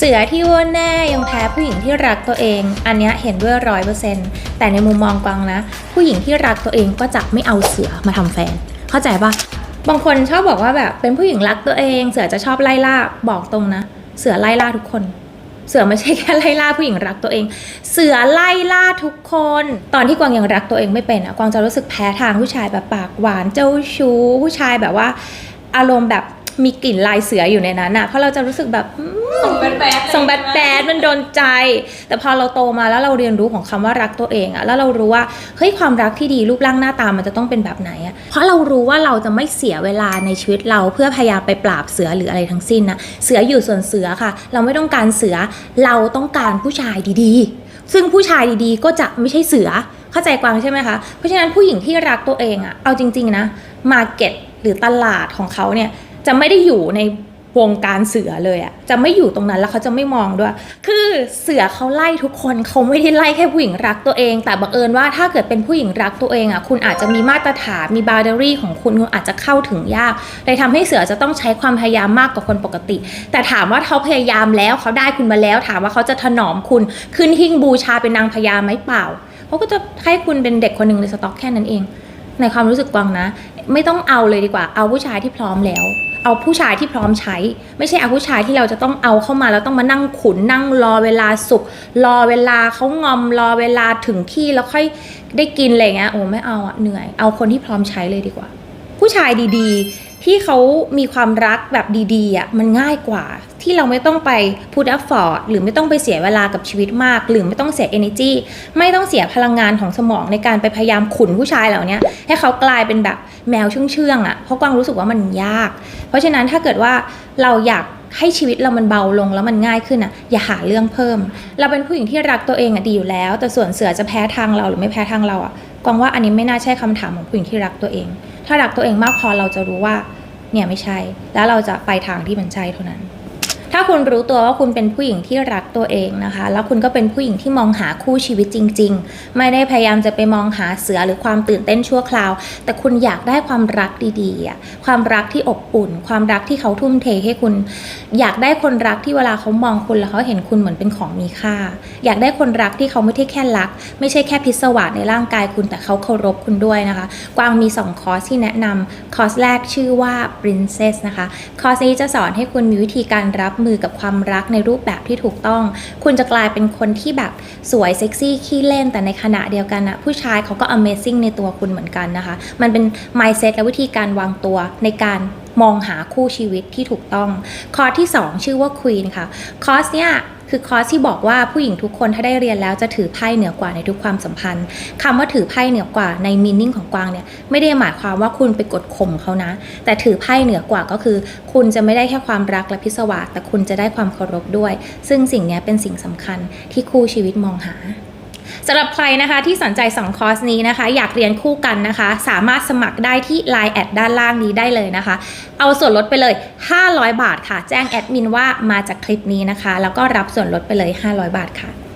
เสือที่ว่าแน่ยังแพ้ผู้หญิงที่รักตัวเอง อันนี้เห็นด้วยร้อยเปอร์เซ็นต์แต่ในมุมมองกวางนะ ผู้หญิงที่รักตัวเองก็จะไม่เอาเสือมาทำแฟน เข้าใจปะบางคนชอบบอกว่าแบบเป็นผู้หญิงรักตัวเอง เสือจะชอบไล่ล่าบอกตรงนะ เสือไล่ล่าทุกคน เสือไม่ใช่แค่ไล่ล่าผู้หญิงรักตัวเอง เสือไล่ล่าทุกคน ตอนที่กวางยังรักตัวเองไม่เป็นอะกวางจะรู้สึกแพ้ทางผู้ชายแบบปากหวานเจ้าชู้ผู้ชายแบบว่า อารมณ์แบบ มีกลิ่นลายเสืออยู่ในนั้นอะเพราะเราจะรู้สึกแบบอืม ส่งแบดแบดส่งแบดแบดมันโดนใจ แต่พอเราโตมาแล้วเราเรียนรู้ของคำว่ารักตัวเองอะแล้วเรารู้ว่าเฮ้ยความรักที่ดีรูปร่างหน้าตามันจะต้องเป็นแบบไหนอะเพราะเรารู้ว่าเราจะไม่เสียเวลาในชีวิตเราเพื่อพยายามไปปราบเสือหรืออะไรทั้งสิ้นนะเสืออยู่ส่วนเสือค่ะ เราไม่ต้องการเสือเราต้องการผู้ชายดีๆ ซึ่งผู้ชายดีๆ ก็จะไม่ใช่เสือเข้าใจกวางใช่ไหมคะเพราะฉะนั้นผู้หญิงที่รักตัวเองอะเอาจริง ๆนะมาเก็ตหรือตลาดของเขาเนี่ย จะไม่ได้อยู่ในวงการเสือเลยอะจะไม่อยู่ตรงนั้นแล้วเขาจะไม่มองด้วย คือเสือเขาไล่ทุกคนเขาไม่ได้ไล่แค่ผู้หญิงรักตัวเอง แต่บังเอิญว่าถ้าเกิดเป็นผู้หญิงรักตัวเองอะคุณอาจจะมีมาตรฐานมีบา u ด a รี่ของคุณคุณอาจจะเข้าถึงยากเลยทำให้เสือจะต้องใช้ความพยายามมากกว่าคนปกติ แต่ถามว่าเขาพยายามแล้วเขาได้คุณมาแล้ว ถามว่าเขาจะถนอมคุณขึ้นหิ้งบูชาเป็นนางพญาไหมเปล่าเขาก็จะให้คุณเป็นเด็กคนหนึ่งในสต็อกแค่นั้นเอง ในความรู้สึกกวางนะ ไม่ต้องเอาเลยดีกว่า เอาผู้ชายที่พร้อมแล้ว เอาผู้ชายที่พร้อมใช้ ไม่ใช่เอาผู้ชายที่เราจะต้องเอาเข้ามาแล้วต้องมานั่งขุนนั่งรอเวลาสุกรอเวลาเขางอมรอเวลาถึงที่แล้วค่อยได้กินอะไรเงี้ยโอ้ไม่เอาอะเหนื่อย เอาคนที่พร้อมใช้เลยดีกว่า ผู้ชายดีๆ ที่เขามีความรักแบบดีๆอะมันง่ายกว่า ที่เราไม่ต้องไป put effort หรือไม่ต้องไปเสียเวลากับชีวิตมาก หรือไม่ต้องเสีย energy ไม่ต้องเสียพลังงานของสมองในการไปพยายามขุนผู้ชายเหล่านี้ให้เขากลายเป็นแบบแมวเชื่องๆอะเพราะกวางรู้สึกว่ามันยาก เพราะฉะนั้นถ้าเกิดว่าเราอยากให้ชีวิตเรามันเบาลงแล้วมันง่ายขึ้นอะอย่าหาเรื่องเพิ่ม เราเป็นผู้หญิงที่รักตัวเองอะดีอยู่แล้ว แต่ส่วนเสือจะแพ้ทางเราหรือไม่แพ้ทางเราอะ กวางว่าอันนี้ไม่น่าใช่คำถามของผู้หญิงที่รักตัวเอง ถ้ารักตัวเองมากพอเราจะรู้ว่าเนี่ยไม่ใช่ แล้วเราจะไปทางที่มันใช่เท่านั้น ถ้าคุณรู้ตัวว่าคุณเป็นผู้หญิงที่รักตัวเองนะคะ แล้วคุณก็เป็นผู้หญิงที่มองหาคู่ชีวิตจริง ๆ ไม่ได้พยายามจะไปมองหาเสือหรือความตื่นเต้นชั่วคราว แต่คุณอยากได้ความรักดีๆ ความรักที่อบอุ่น ความรักที่เขาทุ่มเทให้คุณ อยากได้คนรักที่เวลาเขามองคุณแล้วเขาเห็นคุณเหมือนเป็นของมีค่า อยากได้คนรักที่เขาไม่ได้แค่รัก ไม่ใช่แค่พิศวาสในร่างกายคุณแต่เขาเคารพคุณด้วยนะคะ กวางมี 2 คอร์สที่แนะนำคอร์สแรกชื่อว่า Princess นะคะ คอร์สนี้จะสอนให้คุณมีวิธีการรับมือกับความรักในรูปแบบที่ถูกต้อง คุณจะกลายเป็นคนที่แบบสวยเซ็กซี่ขี้เล่นแต่ในขณะเดียวกันนะผู้ชายเขาก็ Amazing ในตัวคุณเหมือนกันนะคะ มันเป็น mindset และวิธีการวางตัวในการมองหาคู่ชีวิตที่ถูกต้อง คอร์สที่ 2 ชื่อว่า Queen ค่ะ คอร์สเนี้ย คือคอร์สที่บอกว่าผู้หญิงทุกคนถ้าได้เรียนแล้วจะถือไพ่เหนือกว่าในทุกความสัมพันธ์คำว่าถือไพ่เหนือกว่าในมินนิ่งของกวางเนี่ยไม่ได้หมายความว่าคุณไปกดข่มเขานะ แต่ถือไพ่เหนือกว่าก็คือ คุณจะไม่ได้แค่ความรักและพิศวาสแต่คุณจะได้ความเคารพด้วย ซึ่งสิ่งนี้เป็นสิ่งสำคัญที่คู่ชีวิตมองหา สำหรับใครนะคะที่สนใจ 2 คอร์สนี้นะคะ อยากเรียนคู่กันนะคะ สามารถสมัครได้ที่ Line แอดด้านล่างนี้ได้เลยนะคะ เอาส่วนลดไปเลย 500 บาทค่ะ แจ้งแอดมินว่ามาจากคลิปนี้นะคะ แล้วก็รับส่วนลดไปเลย 500 บาทค่ะ